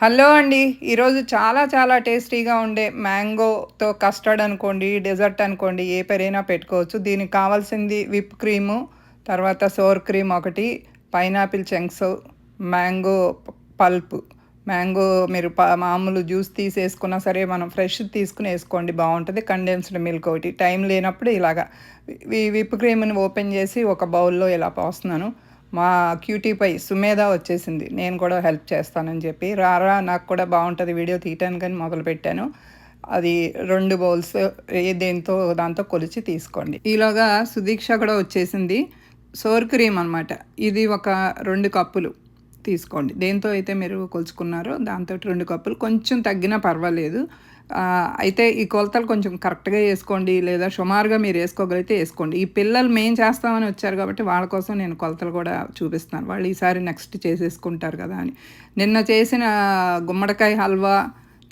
Hello అండి. ఈరోజు చాలా చాలా టేస్టీగా ఉండే మ్యాంగోతో కస్టర్డ్ అనుకోండి డెజర్ట్ అనుకోండి ఏ పేరైనా పెట్టుకోవచ్చు. దీనికి కావాల్సింది విప్ క్రీము తర్వాత సోర్ క్రీమ్ ఒకటి pineapple chunks mango pulp. Mango మీరు ప మామూలు జ్యూస్ తీసేసుకున్నా సరే మనం ఫ్రెష్ తీసుకుని వేసుకోండి బాగుంటుంది. కండెన్స్డ్ మిల్క్ ఒకటి. టైం లేనప్పుడు ఇలాగా విప్ క్రీమ్ని ఓపెన్ చేసి ఒక బౌల్లో ఇలా పోస్తున్నాను. మా క్యూటీపై సుమేధ వచ్చేసింది. నేను కూడా హెల్ప్ చేస్తానని చెప్పి. రారా నాకు కూడా బాగుంటుంది వీడియో తీయటానికి అని మొదలుపెట్టాను అది రెండు బౌల్స్ దేంతో దాంతో కొలిచి తీసుకోండి. ఈలోగా సుదీక్ష కూడా వచ్చేసింది. సోర్ క్రీమ్ అనమాట ఇది ఒక రెండు కప్పులు. తీసుకోండి. దేంతో అయితే మీరు కొలుచుకున్నారో దాంతో రెండు కప్పులు. కొంచెం తగ్గినా పర్వాలేదు. అయితే ఈ కొలతలు కొంచెం కరెక్ట్గా వేసుకోండి లేదా సుమారుగా మీరు వేసుకోగలిగితే వేసుకోండి. ఈ పిల్లలు మేం చేస్తామని వచ్చారు కాబట్టి వాళ్ళ కోసం నేను కొలతలు కూడా చూపిస్తాను వాళ్ళు ఈసారి నెక్స్ట్ చేసేసుకుంటారు కదా అని. నిన్న చేసిన గుమ్మడికాయ హల్వా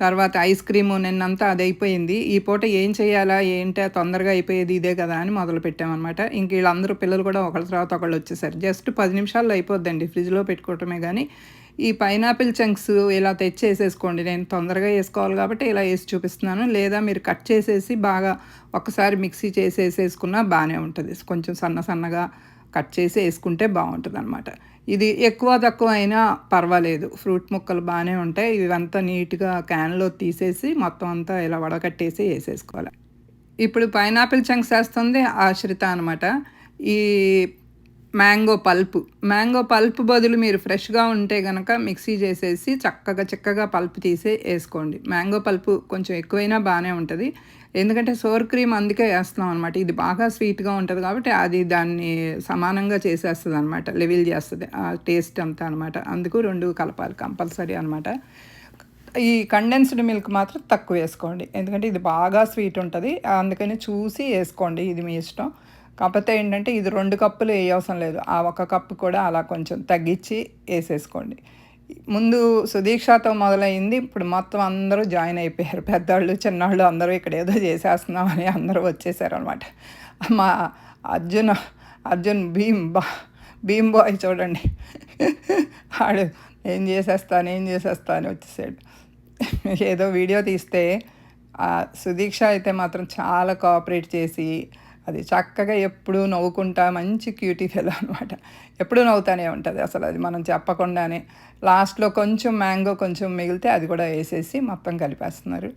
తర్వాత ఐస్ క్రీము నిన్నంతా అది అయిపోయింది ఈ పూట ఏం చేయాలా? ఏంటో? తొందరగా అయిపోయేది ఇదే కదా అని మొదలు పెట్టామన్నమాట. ఇంక వీళ్ళందరూ పిల్లలు కూడా ఒకళ్ళ తర్వాత ఒకళ్ళు వచ్చేసారు. జస్ట్ పది నిమిషాల్లో అయిపోద్దండి ఫ్రిడ్జ్లో పెట్టుకోవటమే కానీ ఈ పైనాపిల్ చంక్స్ ఇలా తెచ్చేసేసుకోండి. నేను తొందరగా వేసుకోవాలి కాబట్టి ఇలా వేసి చూపిస్తున్నాను. లేదా మీరు కట్ చేసేసి బాగా ఒకసారి మిక్సీ చేసేసేసుకున్నా బాగానే ఉంటుంది. కొంచెం సన్న సన్నగా కట్ చేసి వేసుకుంటే బాగుంటుంది అనమాట ఇది ఎక్కువ తక్కువ అయినా పర్వాలేదు. ఫ్రూట్ ముక్కలు బాగానే ఉంటాయి. ఇవంతా నీట్గా క్యాన్లో తీసేసి మొత్తం అంతా ఇలా వడకట్టేసి వేసేసుకోవాలి. ఇప్పుడు పైనాపిల్ చంక్స్ వేస్తుంది ఆశ్రిత అనమాట ఈ మ్యాంగో పల్ప్. మ్యాంగో పల్ప్ బదులు మీరు ఫ్రెష్గా ఉంటే కనుక మిక్సీ చేసేసి చక్కగా చక్కగా పల్ప్ తీసి వేసుకోండి. మ్యాంగో పల్పు కొంచెం ఎక్కువైనా బాగానే ఉంటుంది. ఎందుకంటే సోర్ క్రీమ్ అందుకే వేస్తున్నాం అనమాట ఇది బాగా స్వీట్గా ఉంటుంది కాబట్టి అది దాన్ని సమానంగా చేసేస్తుంది అనమాట లెవెల్ చేస్తుంది. ఆ టేస్ట్ అంతా అనమాట అందుకు రెండు కలపాలి. కంపల్సరీ అనమాట ఈ కండెన్స్డ్ మిల్క్ మాత్రం తక్కువ వేసుకోండి. ఎందుకంటే ఇది బాగా స్వీట్ ఉంటుంది. అందుకని చూసి వేసుకోండి. ఇది మీ ఇష్టం. కాకపోతే ఏంటంటే ఇది రెండు కప్పులు వేయవసరం లేదు. ఆ ఒక కప్పు కూడా అలా కొంచెం తగ్గించి వేసేసుకోండి. ముందు సుదీక్షతో మొదలైంది. ఇప్పుడు మొత్తం అందరూ జాయిన్ అయిపోయారు. పెద్దవాళ్ళు చిన్నవాళ్ళు అందరూ ఇక్కడ ఏదో చేసేస్తున్నామని అందరూ వచ్చేసారు అనమాట మా అర్జున్ అర్జున్ భీమ్ బా భీమ్ బాయ్ చూడండి. ఆడు ఏం చేసేస్తాను ఏం చేసేస్తా అని వచ్చేసాడు. ఏదో వీడియో తీస్తే సుదీక్ష అయితే మాత్రం చాలా కోఆపరేట్ చేసి అది చక్కగా ఎప్పుడూ నవ్వుకుంటా మంచి క్యూటీ ఫెల్ అనమాట ఎప్పుడూ నవ్వుతానే ఉంటుంది అసలు అది మనం చెప్పకుండానే. లాస్ట్లో కొంచెం మ్యాంగో కొంచెం మిగిలితే అది కూడా వేసేసి మొత్తం కలిపేస్తున్నారు.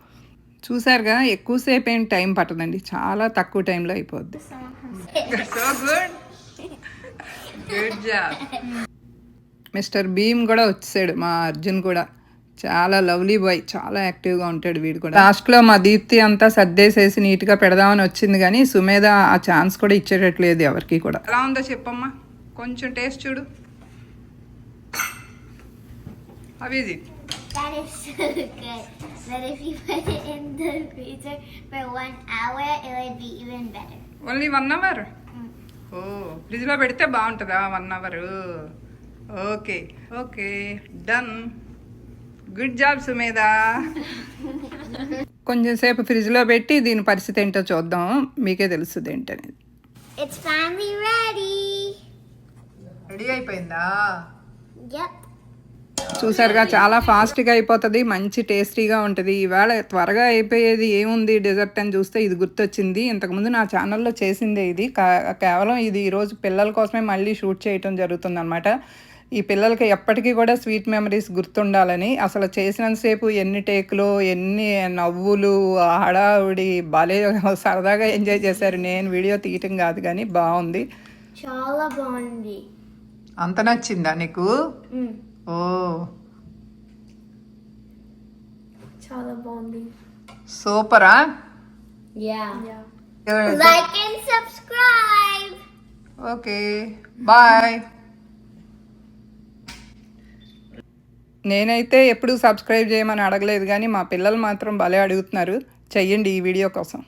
చూసారుగా ఎక్కువసేపు ఏం టైం పట్టదండి. చాలా తక్కువ టైంలో అయిపోద్ది. So good good job mister Bheem కూడా వచ్చాడు మా అర్జున్ కూడా. చాలా లవ్లీ బాయ్ చాలా యాక్టివ్గా ఉంటాడు వీడు కూడా. లాస్ట్లో మా దీప్తి అంతా సర్దేసేసి నీట్గా పెడదామని వచ్చింది కానీ సుమేధ ఆ ఛాన్స్ కూడా ఇచ్చేటట్లేదు ఎవరికి కూడా. ఎలా ఉందో చెప్పమ్మా. కొంచెం టేస్ట్ చూడు. అవిది That is so good. But if you put it in the freezer for one hour, it would be even better. Only one hour oh ఫ్రిడ్జ్లో పెడితే బాగుంటుందా? One hour okay okay done good job Sumedha కొంచెం సేపు ఫ్రిడ్జ్లో పెట్టి దీని పరిస్థితి ఏంటో చూద్దాం. మీకే తెలుస్తుంది ఏంటనేది. Finally ready. రెడీ అయిపోయిందా. చూసారుగా చాలా ఫాస్ట్గా అయిపోతుంది మంచి టేస్టీగా ఉంటుంది. ఈవేళ త్వరగా అయిపోయేది ఏముంది డెజర్ట్ అని చూస్తే ఇది గుర్తొచ్చింది. ఇంతకుముందు నా ఛానల్లో చేసిందే ఇది. కేవలం ఇది ఈరోజు పిల్లల కోసమే మళ్ళీ షూట్ చేయటం జరుగుతుంది అనమాట ఈ పిల్లలకి ఎప్పటికీ కూడా స్వీట్ మెమరీస్ గుర్తుండాలని అసలు చేసినంతసేపు ఎన్ని టేకులు ఎన్ని నవ్వులు హడావుడి భలే సరదాగా ఎంజాయ్ చేశారు నేను వీడియో తీయటం కాదు కానీ బాగుంది Chala bondi. అంత నచ్చిందా నీకు. Oh Chala bondi. సూపరా Yeah. Like and subscribe. Okay bye నేనైతే ఎప్పుడు సబ్స్క్రైబ్ చేయమని అడగలేదు కానీ మా పిల్లలు మాత్రం భలే అడుగుతున్నారు. చెయ్యండి ఈ వీడియో కోసం.